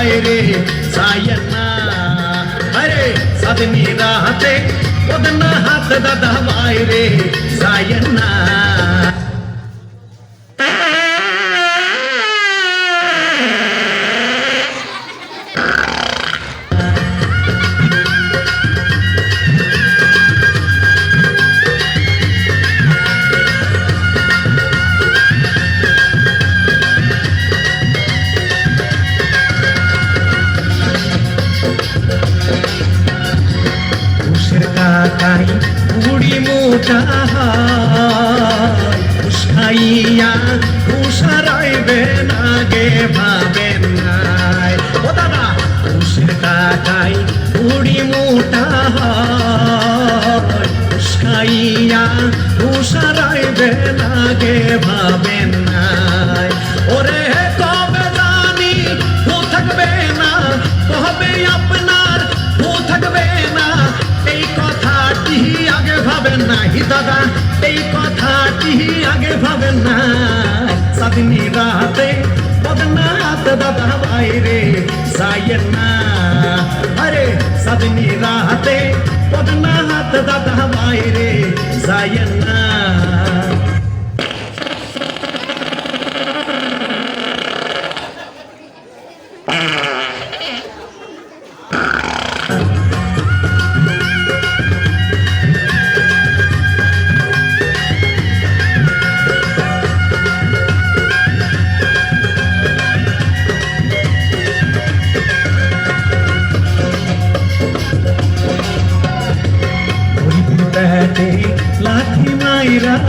দাদা বাইরে সায়না আরে সাদনি রাতে পদনাথ দাদা বাইরে সায়না ঘুষের কাকাই বুড়ি মোটা ঘুষ খাইয়া ঘুষারাইবে না গে ভাবেন নাই। ও দাদা ঘুষের কাকাই বুড়ি মোটা ঘুষ খাইয়া ঘুষারাইবে না গে ভাবেন নাই। ভাবেন না হি দাদা এই কথাটি আগে ভাবেন না সাদিনী রাতে বদনাথ দাদা বাইরে সায়েন না আরে সাদিনী রাতে বদনাথ দাদা বাইরে সায়েন না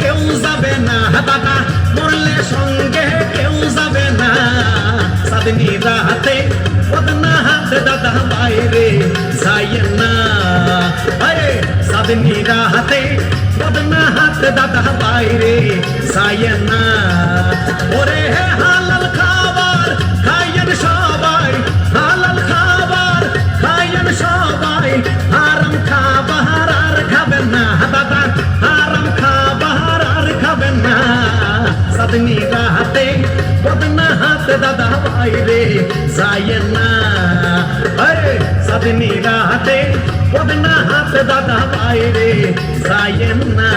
কেউ যাবে না দাদা মরলে সঙ্গে কেউ যাবে না। সাদনি রাতে বদনা হাত দাদা বাইরে যায় না। আরে সাদনি রাতে বদনা হাত দাদা বাইরে যায় না। ওরে হালাল খাবার খাইয়েন সবাই সাদনি রাতে বদনা হাতে দাদা বাইরে যায় না আরে সাদনি রাতে বদনা হাতে দাদা বাইরে যায় না